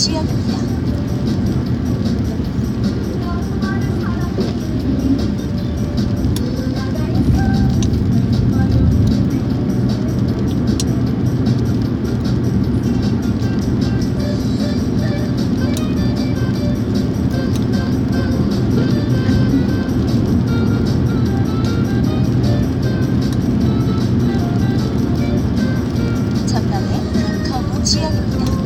지역입니다. 지역입니다.